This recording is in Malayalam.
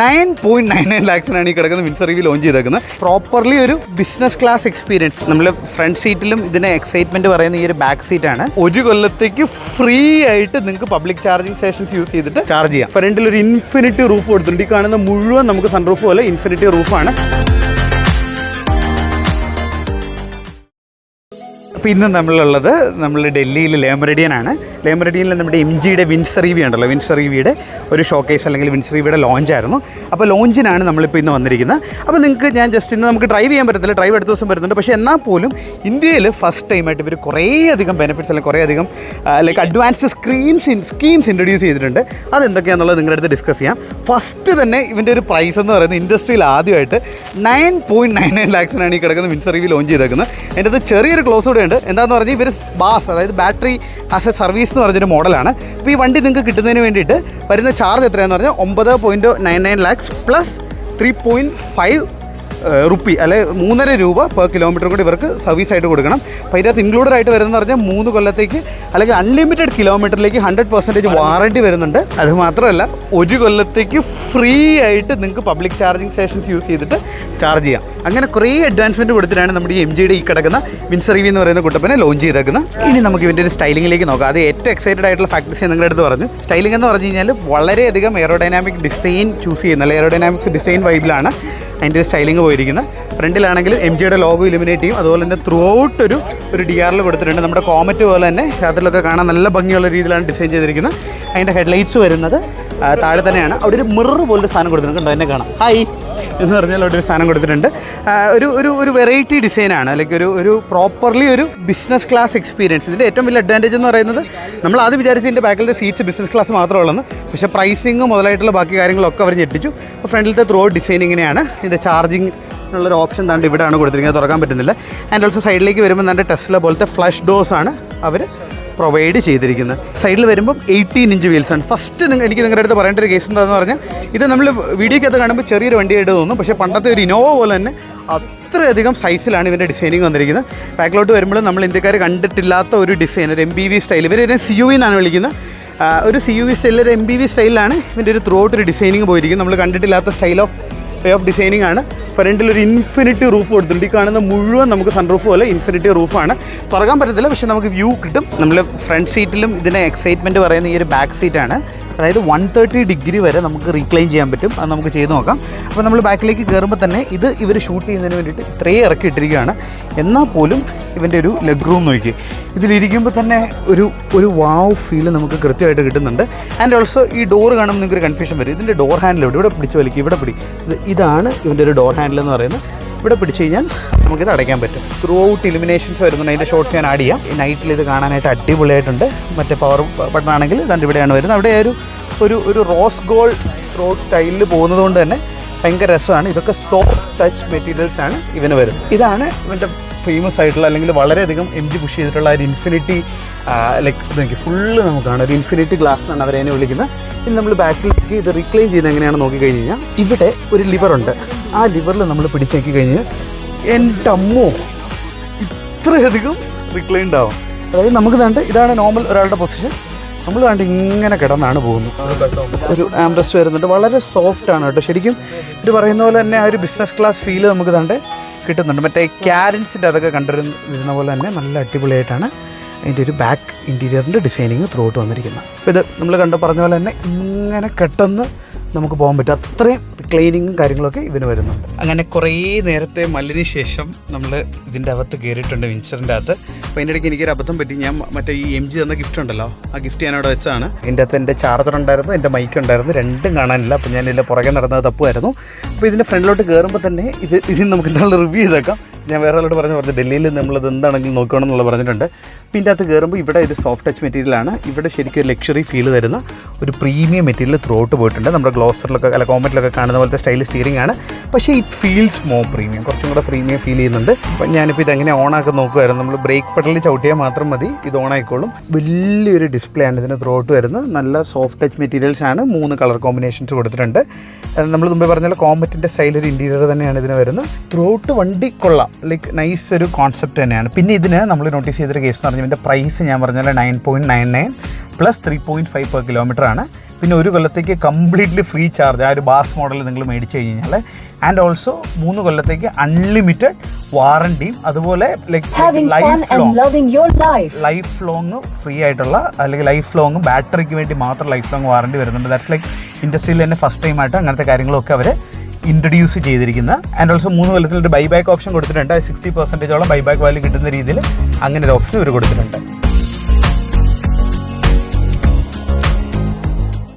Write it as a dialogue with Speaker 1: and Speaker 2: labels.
Speaker 1: നയൻ പോയിന്റ് നയൻ നയൻ ലാക്സിനാണ് ഈ കിടക്കുന്ന വിൻസർ റിവ്യൂ ലോഞ്ച് ചെയ്തേക്കുന്നത്. പ്രോപ്പർലി ഒരു ബിസിനസ് ക്ലാസ് എക്സ്പീരിയൻസ് നമ്മൾ ഫ്രണ്ട് സീറ്റിലും ഇതിന് എക്സൈറ്റ്മെന്റ് പറയുന്ന ഈ ഒരു ബാക്ക് സീറ്റ് ആണ് ഒരു കൊല്ലത്തേക്ക് ഫ്രീ ആയിട്ട് നിങ്ങൾക്ക് പബ്ലിക് ചാർജിങ് സ്റ്റേഷൻസ് യൂസ് ചെയ്തിട്ട് ചാർജ് ചെയ്യാം. ഫ്രണ്ടിൽ ഒരു ഇൻഫിനിറ്റി റൂഫ് കൊടുത്തിട്ടുണ്ട്. ഈ കാണുന്ന മുഴുവൻ നമുക്ക് സൺ റൂഫ് പോലെ ഇൻഫിനിറ്റി റൂഫാണ് അപ്പോൾ ഇന്ന് നമ്മളുള്ളത് നമ്മൾ ഡൽഹിയിൽ ലേമറഡിയനാണ്. ലേമറഡിയനിൽ നമ്മുടെ എം ജിയുടെ വിൻസറീവി ഉണ്ടല്ലോ. വിൻസറീവിയുടെ ഒരു ഷോക്കേസ് അല്ലെങ്കിൽ വിൻസറീവിയുടെ ലോഞ്ച് ലോഞ്ചായിരുന്നു അപ്പോൾ ലോഞ്ചിനാണ് നമ്മളിപ്പോൾ ഇന്ന് വന്നിരിക്കുന്നത്. അപ്പോൾ നിങ്ങൾക്ക് ഞാൻ ജസ്റ്റ് ഇന്ന് നമുക്ക് ഡ്രൈവ് ചെയ്യാൻ പറ്റത്തില്ല. ഡ്രൈവ് അടുത്ത ദിവസം വരുന്നുണ്ട്. പക്ഷേ എന്നാൽ പോലും ഇന്ത്യയിൽ ഫസ്റ്റ് ടൈമായിട്ട് ഇവർ കുറേയധികം ബെനിഫിറ്റ്സ് അല്ലെങ്കിൽ കുറേയധികം like advance screens schemes introduce ചെയ്തിട്ടുണ്ട്. അതെന്തൊക്കെയാണെന്നുള്ളത് നിങ്ങളുടെ അടുത്ത് ഡിസ്കസ് ചെയ്യാം. ഫസ്റ്റ് തന്നെ ഇവന്റെ ഒരു പ്രൈസ് എന്ന് പറയുന്നത് ഇൻഡസ്ട്രിയിൽ ആദ്യമായിട്ട് നയൻ പോയിന്റ് നയൻ നയൻ ലാക്സിനാണ് ഈ കിടക്കുന്ന വിൻസറീവി ലോഞ്ച് ചെയ്തേക്കുന്നത്. എന്റെ അത് ചെറിയൊരു ക്ലോസ് കൂടെ ഉണ്ട്. എന്താണെന്ന് പറഞ്ഞാൽ ഇവർ ബാസ് അതായത് ബാറ്ററി ആസ് എ സർവീസ് എന്ന് പറഞ്ഞൊരു മോഡലാണ്. അപ്പോൾ ഈ വണ്ടി നിങ്ങൾക്ക് കിട്ടുന്നതിന് വേണ്ടിയിട്ട് വരുന്ന ചാർജ് എത്രയാണെന്ന് പറഞ്ഞാൽ ഒമ്പത് point nine nine lakhs plus three point five rupee അല്ലെ മൂന്നര രൂപ പെർ കിലോമീറ്റർ കൂടി ഇവർക്ക് സർവീസ് ആയിട്ട് കൊടുക്കണം. അപ്പോൾ ഇതിനകത്ത് ഇൻക്ലൂഡഡ് ആയിട്ട് വരുന്നത് പറഞ്ഞാൽ മൂന്ന് കൊല്ലത്തേക്ക് അല്ലെങ്കിൽ അൺലിമിറ്റഡ് കിലോമീറ്ററിലേക്ക് ഹൺഡ്രഡ് പെർസെന്റേജ് വാറണ്ടി വരുന്നുണ്ട്. അത് മാത്രമല്ല ഒരു കൊല്ലത്തേക്ക് ഫ്രീ ആയിട്ട് നിങ്ങൾക്ക് പബ്ലിക് ചാർജിങ് സ്റ്റേഷൻസ് യൂസ് ചെയ്തിട്ട് ചാർജ് ചെയ്യാം. അങ്ങനെ കുറേ അഡ്വാൻസ്മെന്റ് കൊടുത്തിട്ടാണ് നമ്മുടെ ഈ എം ജിയുടെ ഈ കിടക്കുന്ന വിൻസറിവി എന്ന് പറയുന്ന കുട്ടപ്പനെ ലോഞ്ച് ചെയ്തേക്കുന്നത്. ഇനി നമുക്ക് ഇവന്റെ ഒരു സ്റ്റൈലിംഗിലേക്ക് നോക്കാം. അത് ഏറ്റവും എക്സൈറ്റഡ് ആയിട്ടുള്ള ഫാക്ടറീസ് നിങ്ങളുടെ അടുത്ത് പറഞ്ഞു. സ്റ്റൈലിംഗ് എന്ന് പറഞ്ഞു കഴിഞ്ഞാൽ വളരെയധികം എയറോഡൈനാമിക് ഡിസൈൻ ചൂസ് ചെയ്യുന്ന അല്ലെങ്കിൽ എയറോഡൈനാമിക്സ് ഡിസൈൻ വൈബിലാണ് അതിന്റെ ഒരു സ്റ്റൈലിംഗ് പോയിരിക്കുന്നത് ഫ്രണ്ടിലാണെങ്കിൽ എം ജിയുടെ ലോഗോ ഇലുമിനേറ്റ് ചെയ്യും. അതുപോലെ തന്നെ ത്രൂ ഔട്ട് ഒരു ഒരു ഡി ആറിൽ കൊടുത്തിട്ടുണ്ട്. നമ്മുടെ കോമറ്റ് പോലെ തന്നെ രാത്രിയിലൊക്കെ കാണാൻ നല്ല ഭംഗിയുള്ള രീതിയിലാണ് ഡിസൈൻ ചെയ്തിരിക്കുന്നത്. അതിന്റെ ഹെഡ്ലൈറ്റ്സ് വരുന്നത് താഴെ തന്നെയാണ്. അവിടെ ഒരു മിറർ പോലൊരു സാധനം കൊടുത്തിട്ടുണ്ട്. കണ്ടോ? എന്നെ കാണാം. ഹായ് എന്ന് പറഞ്ഞാൽ അവിടെ ഒരു സാധനം കൊടുത്തിട്ടുണ്ട്. ഒരു ഒരു ഒരു വെറൈറ്റി ഡിസൈനാണ് ലൈക്ക് ഒരു ഒരു പ്രോപ്പർലി ഒരു ബിസിനസ് ക്ലാസ് എക്സ്പീരിയൻസ് ഇതിന്റെ ഏറ്റവും വലിയ അഡ്വാന്റേജ് എന്ന് പറയുന്നത് നമ്മൾ ആദ്യം വിചാരിച്ച് ഇതിന്റെ ബാക്കിലത്തെ സീറ്റ്സ് ബിസിനസ് ക്ലാസ് മാത്രമേ ഉള്ളൂ പക്ഷേ പ്രൈസിങ് മുതലായിട്ടുള്ള ബാക്കി കാര്യങ്ങളൊക്കെ അവർ ഞെട്ടിച്ചു. അപ്പോൾ ഫ്രണ്ടിലത്തെ ത്രോ ഡിസൈൻ ഇങ്ങനെയാണ്. ഇതിന്റെ ചാർജിങ് ഉള്ളൊരു ഓപ്ഷൻ താണ്ട് ഇവിടെയാണ് കൊടുത്തിരിക്കുന്നത്. തുറക്കാൻ പറ്റുന്നില്ല. ആൻഡ് ഓൾസോ സൈഡിലേക്ക് വരുമ്പോൾ നല്ല ടെസ്ല പോലത്തെ ഫ്ലഷ് ഡോസ് ആണ് അവർ പ്രൊവൈഡ് ചെയ്തിരിക്കുന്നത് സൈഡിൽ വരുമ്പം എയ്റ്റീൻ ഇഞ്ച് വീൽസ് ആണ്. ഫസ്റ്റ് എനിക്ക് നിങ്ങളുടെ അടുത്ത് പറയേണ്ട ഒരു കേസ് എന്താണെന്ന് പറഞ്ഞാൽ ഇത് നമ്മൾ വീഡിയോക്കകത്ത് കാണുമ്പോൾ ചെറിയൊരു വണ്ടിയായിട്ട് തോന്നും. പക്ഷേ പണ്ടത്തെ ഒരു ഇനോവ പോലെ തന്നെ അത്രയധികം സൈസിലാണ് ഇവന്റെ ഡിസൈനിങ് വന്നിരിക്കുന്നത്. ബാക്കിലോട്ട് വരുമ്പോൾ നമ്മൾ ഇന്ത്യക്കാർ കണ്ടിട്ടില്ലാത്ത ഒരു ഡിസൈൻ ഒരു എം ബി വി സ്റ്റൈൽ ഇവർ ഇതിനെ സി യു എന്നാണ് വിളിക്കുന്നത്. ഒരു സി യു വി സ്റ്റൈലിൽ ഒരു എം ബി വി സ്റ്റൈലിലാണ് ഇവന്റെ ഒരു ത്രൂ ഔട്ട് ഒരു ഡിസൈനിങ് പോയിരിക്കുന്നത്. നമ്മൾ കണ്ടിട്ടില്ലാത്ത style of way of designing ആണ്. ഫ്രണ്ടിൽ ഒരു ഇൻഫിനിറ്റി റൂഫ് കൊടുത്തിട്ടുണ്ട്. ഈ കാണുന്ന മുഴുവൻ നമുക്ക് സൺറൂഫ് പോലെ ഇൻഫിനിറ്റി റൂഫാണ് തുറക്കാൻ പറ്റത്തില്ല പക്ഷേ നമുക്ക് വ്യൂ കിട്ടും. നമ്മൾ ഫ്രണ്ട് സീറ്റിലും ഇതിന് എക്സൈറ്റ്മെന്റ് പറയുന്ന ഈ ഒരു ബാക്ക് സീറ്റാണ് അതായത് വൺ തേർട്ടി ഡിഗ്രി വരെ നമുക്ക് റീക്ലൈൻ ചെയ്യാൻ പറ്റും. അത് നമുക്ക് ചെയ്ത് നോക്കാം. അപ്പോൾ നമ്മൾ ബാക്കിലേക്ക് കയറുമ്പോൾ തന്നെ ഇത് ഇവർ ഷൂട്ട് ചെയ്യുന്നതിന് വേണ്ടിയിട്ട് ഇത്രയും ഇറക്കി ഇട്ടിരിക്കുകയാണ്. എന്നാൽ പോലും ഇവന്റെ ഒരു ലെഗ് റൂം നോക്കി. ഇതിലിരിക്കുമ്പോൾ തന്നെ ഒരു ഒരു വാവ് ഫീൽ നമുക്ക് കൃത്യമായിട്ട് കിട്ടുന്നുണ്ട്. ആൻഡ് ഓൾസോ ഈ ഡോർ കാണുമ്പോൾ നിങ്ങൾക്ക് ഒരു കൺഫ്യൂഷൻ വരും. ഇതിന്റെ ഡോർ ഹാൻഡിൽ ഇവിടെ ഇവിടെ പിടിച്ച് വലിക്കും ഇവിടെ പിടി. ഇതാണ് ഇവന്റെ ഒരു ഡോർ ഹാൻഡിൽ എന്ന് പറയുന്നത്. ഇവിടെ പിടിച്ചു കഴിഞ്ഞാൽ നമുക്കിത് അടയ്ക്കാൻ പറ്റും. ത്രൂ ഔട്ട് ഇലിമിനേഷൻസ് വരുന്നുണ്ട്. അതിന്റെ ഷോർട്സ് ഞാൻ ആഡ് ചെയ്യാം. നൈറ്റിൽ ഇത് കാണാനായിട്ട് അടിപൊളിയായിട്ടുണ്ട്. മറ്റേ പവർ ബട്ടൺ ആണെങ്കിൽ ദണ്ട് ഇവിടെയാണ് വരുന്നത്. അവിടെ ഒരു ഒരു ഒരു റോസ് ഗോൾഡ് റോഡ് സ്റ്റൈലിൽ പോകുന്നത് കൊണ്ട് തന്നെ ഭയങ്കര രസമാണ്. ഇതൊക്കെ സോഫ്റ്റ് ടച്ച് മെറ്റീരിയൽസ് ആണ് ഇവന് വരുന്നത്. ഇതാണ് ഇവന്റെ ഫേമസ് ആയിട്ടുള്ള അല്ലെങ്കിൽ വളരെയധികം എം ജി പുഷ് ചെയ്തിട്ടുള്ള ഒരു ഇൻഫിനിറ്റി ലൈക്ക് എനിക്ക് ഫുള്ള് നമുക്കാണ് ഒരു ഇൻഫിനിറ്റി ഗ്ലാസ് എന്നാണ് അവരെ വിളിക്കുന്നത്. ഇനി നമ്മൾ ബാക്കിലേക്ക് ഇത് റീക്ലെയിം ചെയ്യുന്നത് എങ്ങനെയാണ് നോക്കി കഴിഞ്ഞ് കഴിഞ്ഞാൽ ഇവിടെ ഒരു ലിവർ ഉണ്ട്. ആ ലിവറിൽ നമ്മൾ പിടിച്ചേക്കി കഴിഞ്ഞ് എന്റെ അമ്മോ ഇത്രയധികം റിക്ലൈൻഡ് ആവും. അതായത് നമുക്ക് കണ്ട് ഇതാണ് നോർമൽ ഒരാളുടെ പൊസിഷൻ നമ്മൾ കണ്ട് ഇങ്ങനെ കിടന്നാണ് പോകുന്നത്. ഒരു ആംബ്രസ്റ്റ് വരുന്നുണ്ട്. വളരെ സോഫ്റ്റ് ആണ് കേട്ടോ. ശരിക്കും ഇത് പറയുന്ന പോലെ തന്നെ ആ ഒരു ബിസിനസ് ക്ലാസ് ഫീൽ നമുക്ക് കണ്ട് കിട്ടുന്നുണ്ട്. മറ്റേ ക്യാരൻസിന്റെ അതൊക്കെ കണ്ടിരുന്ന പോലെ തന്നെ നല്ല അടിപൊളിയായിട്ടാണ് അതിന്റെ ഒരു ബാക്ക് ഇന്റീരിയറിന്റെ ഡിസൈനിങ് ത്രൂ ഔട്ട് വന്നിരിക്കുന്നത് ഇത് നമ്മൾ കണ്ട് പറഞ്ഞ പോലെ തന്നെ ഇങ്ങനെ പെട്ടെന്ന് നമുക്ക് പോകാൻ പറ്റും. അത്രയും ക്ലീനിങ്ങും കാര്യങ്ങളൊക്കെ ഇതിന് വരുന്നുണ്ട്. അങ്ങനെ കുറേ നേരത്തെ മല്ലിന് ശേഷം നമ്മൾ ഇതിന്റെ അകത്ത് കയറിയിട്ടുണ്ട് വിൻസറിന്റെ അകത്ത്. അപ്പോൾ അതിന്റെ ഇടയ്ക്ക് എനിക്കൊരു അബദ്ധം പറ്റി. ഞാൻ മറ്റേ ഈ എം ജി തന്ന ഗിഫ്റ്റ് ഉണ്ടല്ലോ ആ ഗിഫ്റ്റ് ഞാൻ അവിടെ വെച്ചാണ്. എന്റെ അകത്ത് എന്റെ ചാർജർ ഉണ്ടായിരുന്നു എന്റെ മൈക്ക് ഉണ്ടായിരുന്നു രണ്ടും കാണാനില്ല. അപ്പോൾ ഞാൻ ഇതിന്റെ പുറകെ നടന്നത് തപ്പുമായിരുന്നു. അപ്പോൾ ഇതിന്റെ ഫ്രണ്ടിലോട്ട് കയറുമ്പോൾ തന്നെ ഇത് ഇതിന് നമുക്ക് എന്താണ് റിവ്യൂ ചെയ്തേക്കാം. ഞാൻ വേറെ ആളോട് പറഞ്ഞു പറഞ്ഞു ഡൽഹിയിൽ നമ്മളത് എന്താണെങ്കിലും നോക്കണം എന്നുള്ളത് പറഞ്ഞിട്ടുണ്ട്. അപ്പോൾ ഇതിന്റെ അകത്ത് കയറുമ്പോൾ ഇവിടെ ഒരു സോഫ്റ്റ് ടച്ച് മെറ്റീരിയലാണ് ഇവിടെ ശരിക്കും ഒരു ലക്ഷറി ഫീൽ തരുന്ന ഒരു പ്രീമിയം മെറ്റീരിയൽ ത്രൂ ഔട്ട് പോയിട്ടുണ്ട്. നമ്മുടെ ഗ്ലോസറിലൊക്കെ അല്ല കോമറ്റിലൊക്കെ കാണുന്ന പോലത്തെ സ്റ്റൈൽ സ്റ്റിയറിംഗ് ആണ്. പക്ഷേ ഇറ്റ് ഫീൽസ് മോ പ്രീമിയം കുറച്ചും കൂടെ പ്രീമിയം ഫീൽ ചെയ്യുന്നുണ്ട്. അപ്പം ഞാനിപ്പോൾ ഇതെങ്ങനെ ഓണാക്കി നോക്കുമായിരുന്നു നമ്മൾ ബ്രേക്ക് പെഡലിൽ ചവിട്ടിയാൽ മാത്രം മതി. ഇത് ഓൺ ആയിക്കോളും. വലിയൊരു ഡിസ്പ്ലേ ആണ് ഇതിന് ത്രൂ ഔട്ട് വരുന്നത്. നല്ല സോഫ്റ്റ് ടച്ച് മെറ്റീരിയൽസ് ആണ്. മൂന്ന് കളർ കോമ്പിനേഷൻസ് കൊടുത്തിട്ടുണ്ട്. നമ്മൾ മുമ്പേ പറഞ്ഞാൽ കോമറ്റിന്റെ സ്റ്റൈൽ ഒരു ഇന്റീരിയർ തന്നെയാണ് ഇതിന് വരുന്നത്. ത്രൂ ഔട്ട് വണ്ടി കൊള്ളാം. ലൈക്ക് നൈസ് ഒരു കോൺസെപ്റ്റ് തന്നെയാണ്. പിന്നെ ഇതിന് നമ്മൾ നോട്ടീസ് ചെയ്തൊരു കേസ് എന്ന് പറഞ്ഞാൽ ഇതിന്റെ പ്രൈസ് ഞാൻ പറഞ്ഞാൽ nine point nine nine plus three point five per kilometre ആണ്. പിന്നെ ഒരു കൊല്ലത്തേക്ക് കംപ്ലീറ്റ്ലി ഫ്രീ ചാർജ് ആ ഒരു ബാസ് മോഡൽ നിങ്ങൾ മേടിച്ച് കഴിഞ്ഞാൽ. ആൻഡ് ഓൾസോ മൂന്ന് കൊല്ലത്തേക്ക് അൺലിമിറ്റഡ് വാറണ്ടിയും അതുപോലെ like life long. Life long free ആയിട്ടുള്ള അല്ലെങ്കിൽ ലൈഫ് ലോങ് ബാറ്ററിക്ക് വേണ്ടി മാത്രം ലൈഫ് ലോങ് വാറണ്ടി വരുന്നുണ്ട്. ദാറ്റ്സ് ലൈക്ക് ഇൻഡസ്ട്രിയിൽ തന്നെ ഫസ്റ്റ് ടൈം ആയിട്ട് അങ്ങനത്തെ കാര്യങ്ങളൊക്കെ അവർ ഇൻട്രൊഡ്യൂസ് ചെയ്തിരിക്കുന്നത് ആൻഡ് ഓൾസോ മൂന്ന് കൊല്ലത്തിൽ ഒരു ബൈ ബാക്ക് ഓപ്ഷൻ കൊടുത്തിട്ടുണ്ട് സിക്സ്റ്റി പെർസെന്റേജോളം ബൈ ബാക്ക് വാല്യൂ കിട്ടുന്ന രീതിയിൽ അങ്ങനെ ഒരു ഓപ്ഷൻ ഇവർ കൊടുത്തിട്ടുണ്ട്.